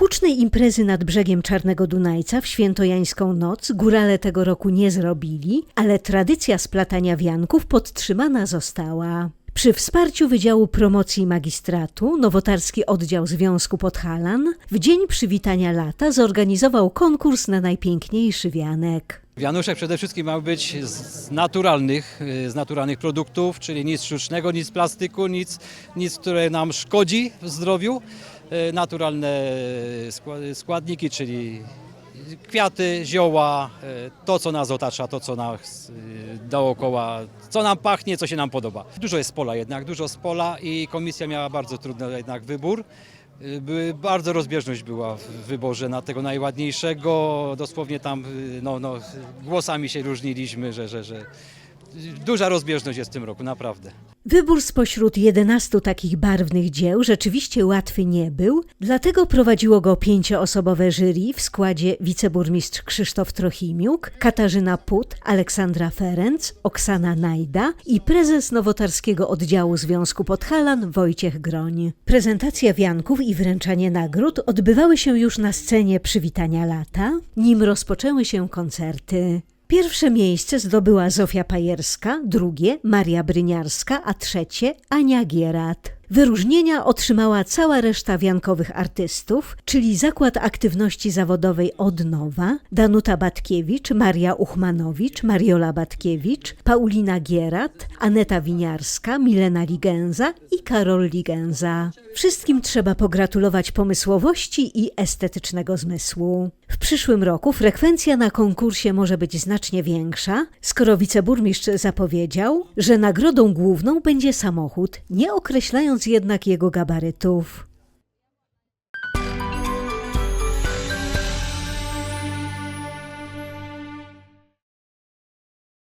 Hucznej imprezy nad brzegiem Czarnego Dunajca w świętojańską noc górale tego roku nie zrobili, ale tradycja splatania wianków podtrzymana została. Przy wsparciu Wydziału Promocji Magistratu Nowotarski Oddział Związku Podhalan w dzień przywitania lata zorganizował konkurs na najpiękniejszy wianek. Wianuszek przede wszystkim ma być z naturalnych, y, z naturalnych produktów, czyli nic sztucznego, nic z plastyku, nic, nic które nam szkodzi w zdrowiu. Y, Naturalne skła- składniki, czyli kwiaty, zioła, y, to co nas otacza, to co nas y, dookoła, co nam pachnie, co się nam podoba. Dużo jest pola jednak, dużo z pola i komisja miała bardzo trudny jednak wybór. Były, bardzo rozbieżność była w wyborze na tego najładniejszego. Dosłownie tam no, no, głosami się różniliśmy, że, że, że duża rozbieżność jest w tym roku, naprawdę. Wybór spośród 11 takich barwnych dzieł rzeczywiście łatwy nie był, dlatego prowadziło go pięcioosobowe jury w składzie wiceburmistrz Krzysztof Trochimiuk, Katarzyna Put, Aleksandra Ferenc, Oksana Najda i prezes Nowotarskiego Oddziału Związku Podhalan Wojciech Groń. Prezentacja wianków i wręczanie nagród odbywały się już na scenie przywitania lata, nim rozpoczęły się koncerty. Pierwsze miejsce zdobyła Zofia Pajerska, drugie Maria Bryniarska, a trzecie Ania Gierat. Wyróżnienia otrzymała cała reszta wiankowych artystów, czyli Zakład Aktywności Zawodowej Odnowa, Danuta Batkiewicz, Maria Uchmanowicz, Mariola Batkiewicz, Paulina Gierat, Aneta Winiarska, Milena Ligenza i Karol Ligenza. Wszystkim trzeba pogratulować pomysłowości i estetycznego zmysłu. W przyszłym roku frekwencja na konkursie może być znacznie większa, skoro wiceburmistrz zapowiedział, że nagrodą główną będzie samochód, nie określając jednak jego gabarytów.